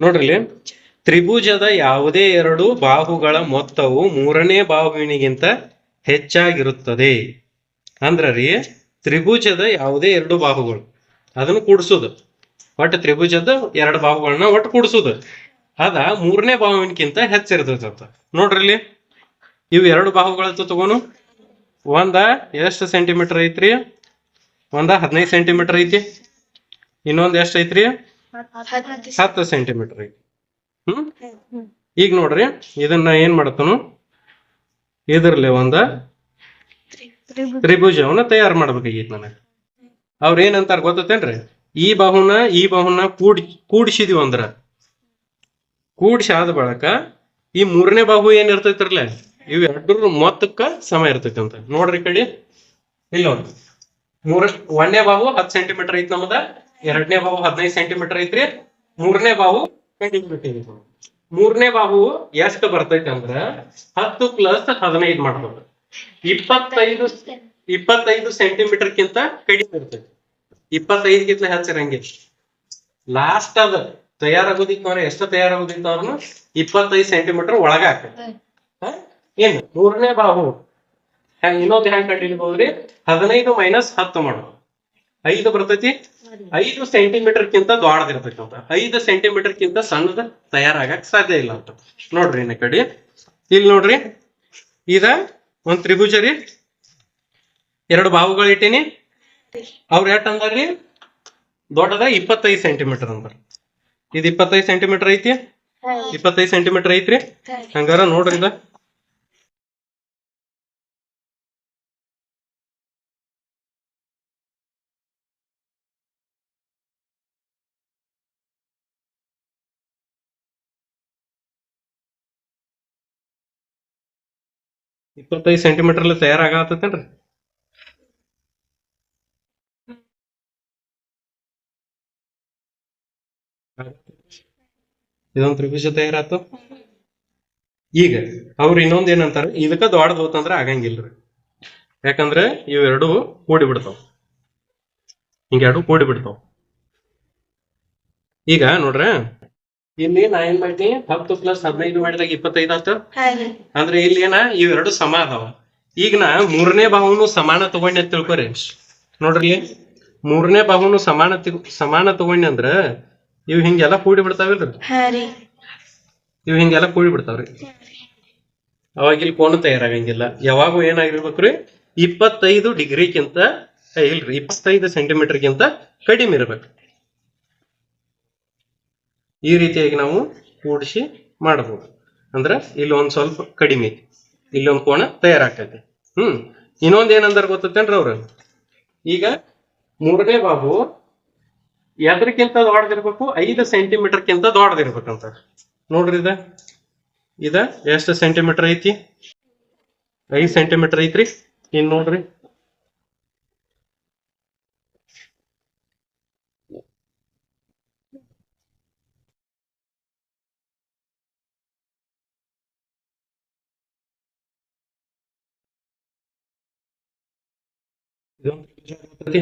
ನೋಡ್ರಿ ತ್ರಿಭುಜದ ಯಾವುದೇ ಎರಡು ಬಾಹುಗಳ ಮೊತ್ತವು ಮೂರನೇ ಬಾಹುವಿನಿಗಿಂತ ಹೆಚ್ಚಾಗಿರುತ್ತದೆ. ಅಂದ್ರ ರೀ ತ್ರಿಭುಜದ ಯಾವುದೇ ಎರಡು ಬಾಹುಗಳು ಅದನ್ನು ಕೂಡಿಸೋದು. ಒಟ್ಟು ತ್ರಿಭುಜದ ಎರಡು ಬಾಹುಗಳನ್ನ ಒಟ್ಟು ಕೂಡಿಸೋದು. ಅದ ಮೂರನೇ ಬಾಹುವಿನಕ್ಕಿಂತ ಅಂತ ನೋಡ್ರಿ ಇವು ಎರಡು ಬಾಹುಗಳತ್ತು ತಗೋನು. ಒಂದ ಎಷ್ಟು ಸೆಂಟಿಮೀಟರ್ ಐತ್ರಿ? ಒಂದ ಹದಿನೈದು ಸೆಂಟಿಮೀಟರ್ ಐತಿ. ಇನ್ನೊಂದು ಎಷ್ಟು ಐತ್ರಿ? ಹತ್ತು ಸೆಂಟಿಮೀಟರ್ ಐತಿ. ಹ್ಮ್? ಈಗ ನೋಡ್ರಿ ಇದನ್ನ ಏನ್ ಮಾಡತನು ಇದರಲ್ಲಿ ಒಂದ ತ್ರಿಭುಜವನ್ನ ತಯಾರು ಮಾಡ್ಬೇಕಾಗಿತ್ತು ನನಗೆ. ಅವ್ರ ಏನಂತಾರ ಗೊತ್ತೇನ್ರಿ ಈ ಬಾಹುನ ಈ ಬಾಹುನ ಕೂಡ್ ಕೂಡಿಸಿದೀವಿ ಅಂದ್ರ ಕೂಡಿಸಿ ಆದ ಬಳಕ ಈ ಮೂರನೇ ಬಾಹು ಏನ್ ಇರ್ತೈತ್ರಲ್ಲ? ಇವ್ ಎರಡರ ಮೊತ್ತಕ್ಕ ಸಮ ಇರ್ತೈತಿ ಅಂತ ನೋಡ್ರಿ ಕಡಿ. ಇಲ್ಲ ಒಂದು ಮೂರ ಒಂದನೇ ಬಾಹು ಹತ್ತು ಸೆಂಟಿಮೀಟರ್ ಐತಿ ನಮ್ಮದ ಎರಡನೇ ಬಾಹು ಹದಿನೈದು ಸೆಂಟಿಮೀಟರ್ ಐತ್ರಿ, ಮೂರನೇ ಬಾಹು ಸೆಂಟಿಮೀಟರ್ ಮೂರನೇ ಬಾಹು ಎಷ್ಟು ಬರ್ತೈತಿ ಅಂದ್ರ ಹತ್ತು ಪ್ಲಸ್ ಹದಿನೈದು ಮಾಡ್ಬೋದು. ಇಪ್ಪತ್ತೈದು ಇಪ್ಪತ್ತೈದು ಸೆಂಟಿಮೀಟರ್ ಕಿಂತ ಕಡಿಮೆ ಇರ್ತೈತಿ. ಇಪ್ಪತ್ತೈದಕ್ಕಿಂತ ಹೆಚ್ಚಿರಂಗೆ ಲಾಸ್ಟ್ ಅದ, ತಯಾರಾಗೋದಿತ್ತು ಅಂದ್ರೆ ಎಷ್ಟು ತಯಾರಾಗೋದಿತ್ತು ಅವ್ರನ್ನ ಇಪ್ಪತ್ತೈದು ಸೆಂಟಿಮೀಟರ್ ಒಳಗ ಹ? ಏನು? ಮೂರನೇ ಬಾಹು ಹೆಂಗ್ ಇನ್ನೊಂದು ಹೆಂಗ್ ಕಂಡಿಡ್ಬೋದ್ರಿ ಹದಿನೈದು ಮೈನಸ್ ಹತ್ತು ಮಾಡೋದು ಐದು ಬರ್ತೈತಿ? ಐದು ಸೆಂಟಿಮೀಟರ್ ಕಿಂತ ಅಂತ ಐದು ಸೆಂಟಿಮೀಟರ್ ಕಿಂತ ಸಣ್ಣದ ತಯಾರಾಗಕ್ ಸಾಧ್ಯ ಇಲ್ಲ ಅಂತ. ನೋಡ್ರಿ ಇನ್ನ ಕಡೆ ಇಲ್ಲಿ ನೋಡ್ರಿ. ಇದ ಒಂದ್ ತ್ರಿಭುಜ ರೀ ಎರಡು ಬಾವುಗಳು ಇಟ್ಟಿನಿ. ಅವ್ರ ಎಟ್ ಅಂದಾರ್ರಿ ದೊಡ್ಡದ ಇಪ್ಪತ್ತೈದು ಸೆಂಟಿಮೀಟರ್ ಅಂದ್ರ. ಇದು ಇಪ್ಪತ್ತೈದು ಸೆಂಟಿಮೀಟರ್ ಐತಿ? ಇಪ್ಪತ್ತೈದು ಸೆಂಟಿಮೀಟರ್ ಐತ್ರಿ? ಹಂಗಾರ ನೋಡ್ರಿ ಇದ. ಇಪ್ಪತ್ತೈದು ಸೆಂಟಿಮೀಟರ್ ಅಲ್ಲಿ ತಯಾರಾಗತ್ತೇನ್ರಿ ಇದೊಂದು ತ್ರಿಭುಜ ತಯಾರಾತು. ಈಗ, ಅವ್ರು ಇನ್ನೊಂದ್ ಏನಂತಾರ, ಇದಕ್ಕ ದೊಡ್ಡದು ಹೋತಂದ್ರ ಆಗಂಗಿಲ್ರಿ. ಯಾಕಂದ್ರೆ ಇವೆರಡು ಕೂಡಿ ಬಿಡ್ತಾವ ಹಿಂಗ ಎರಡು ಕೂಡಿ ಬಿಡ್ತಾವ ಈಗ ನೋಡ್ರ ಇಲ್ಲಿ ನಾ ಏನ್ ಮಾಡ್ತೀನಿ ಹತ್ತು ಪ್ಲಸ್ ಹದಿನೈದು ಮಾಡಿದಾಗ ಇಪ್ಪತ್ತೈದು ಆತ? ಅಂದ್ರೆ ಇಲ್ಲಿ ಏನ? ಇವೆರಡು ಸಮ ಅದಾವ. ಈಗ ನಾ ಮೂರನೇ ಭಾವನು ಸಮಾನ ತಗೊಂಡೆ ಅಂತ ತಿಳ್ಕೊರಿ. ನೋಡ್ರಿ. ಮೂರನೇ ಭಾವನು ಸಮಾನ ಸಮಾನ ತಗೊಂಡೆ ಅಂದ್ರ ಇವ್ ಹಿಂಗೆಲ್ಲ ಕೂಡಿ ಬಿಡ್ತಾವಿಲ್ರಿ. ಇವ್ ಹಿಂಗೆಲ್ಲ ಕೂಡಿ ಬಿಡ್ತಾವ್ರಿ. ಅವಾಗ ಇಲ್ಲಿ ಕೋನ ತಯಾರಾಗಂಗಿಲ್ಲ. ಯಾವಾಗೂ ಏನಾಗಿರ್ಬೇಕ್ರಿ? ಇಪ್ಪತ್ತೈದು ಡಿಗ್ರಿಗಿಂತ ಇಲ್ರಿ ಇಪ್ಪತ್ತೈದು ಸೆಂಟಿಮೀಟರ್ಗಿಂತ ಕಡಿಮೆ ಇರ್ಬೇಕು. ಈ ರೀತಿಯಾಗಿ ನಾವು ಕೂಡಿಸಿ ಮಾಡಬಹುದು. ಅಂದ್ರೆ ಇಲ್ಲಿ ಒಂದ್ ಸ್ವಲ್ಪ ಕಡಿಮೆ ಐತಿ. ಇಲ್ಲೊಂದು ಕೋಣ ತಯಾರಾಗ್ತೈತಿ. ಹ್ಮ್. ಇನ್ನೊಂದ್ ಏನಂದ್ರೆ ಗೊತ್ತೇನ್ರಿ ಅವ್ರ? ಈಗ ಮೂರನೇ ಬಾಬು ಎದ್ರಕ್ಕಿಂತ ದೊಡ್ಡದಿರ್ಬೇಕು, ಐದು ಸೆಂಟಿಮೀಟರ್ಕ್ಕಿಂತ ದೊಡ್ಡದಿರ್ಬೇಕಂತ. ನೋಡ್ರಿ ಇದ. ಇದ ಎಷ್ಟು ಸೆಂಟಿಮೀಟರ್ ಐತಿ? ಐದು ಸೆಂಟಿಮೀಟರ್ ಐತ್ರಿ. ಇನ್ ನೋಡ್ರಿ. ಇದೊಂದ್?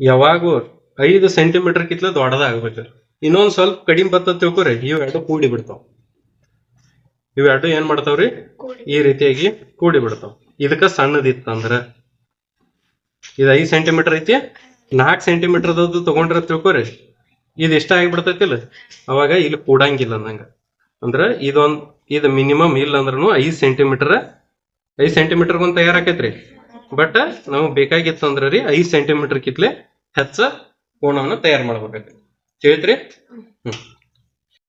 ಯಾವಾಗೂ ಐದು ಸೆಂಟಿಮೀಟರ್ ಕಿತ್ಲ ದೊಡ್ಡದಾಗ್ಬೇಕು. ಇನ್ನೊಂದ್ ಸ್ವಲ್ಪ ಕಡಿಮೆ ಬರ್ತದ ತಿಳ್ಕೊರಿ ಇವೆರಡು ಕೂಡಿ ಬಿಡ್ತಾವ. ಇವೆರಡು ಏನ್ ಮಾಡ್ತಾವ್ರಿ? ಈ ರೀತಿಯಾಗಿ ಕೂಡಿ ಬಿಡ್ತಾವ. ಇದಕ್ಕ ಸಣ್ಣದಿತ್ತಂದ್ರ ಇದು ಐದ್ ಸೆಂಟಿಮೀಟರ್ ಐತಿ. ನಾಲ್ಕು ಸೆಂಟಿಮೀಟರ್ ತಗೊಂಡ್ರ ತಿಳ್ಕೊರಿ. ಇದು ಇಷ್ಟ ಆಗಿಬಿಡ್ತೈತಿಲ್ಲ ಅವಾಗ ಇಲ್ಲಿ ಕೂಡಂಗಿಲ್ಲ ಅಂದಂಗ ಅಂದ್ರ ಇದೊಂದ್ ಇದು ಮಿನಿಮಮ್ ಇಲ್ಲ ಅಂದ್ರೂ ಐದ್ ಸೆಂಟಿಮೀಟರ್ ಐದು ಸೆಂಟಿಮೀಟರ್ ಒಂದ್ ತಯಾರಾಕೈತ್ರಿ ಬಟ್ ನಮಗ್ ಬೇಕಾಗಿತ್ತು ಅಂದ್ರೆ ರೀ ಐದು ಸೆಂಟಿಮೀಟರ್ ಕಿತ್ಲೆ ಹೆಚ್ಚ ಕೋಣವನ್ನು ತಯಾರು ಮಾಡ್ಬೇಕಾಗ್ತದೆ ತಿಳಿತ್ರಿ ಹ್ಮ್.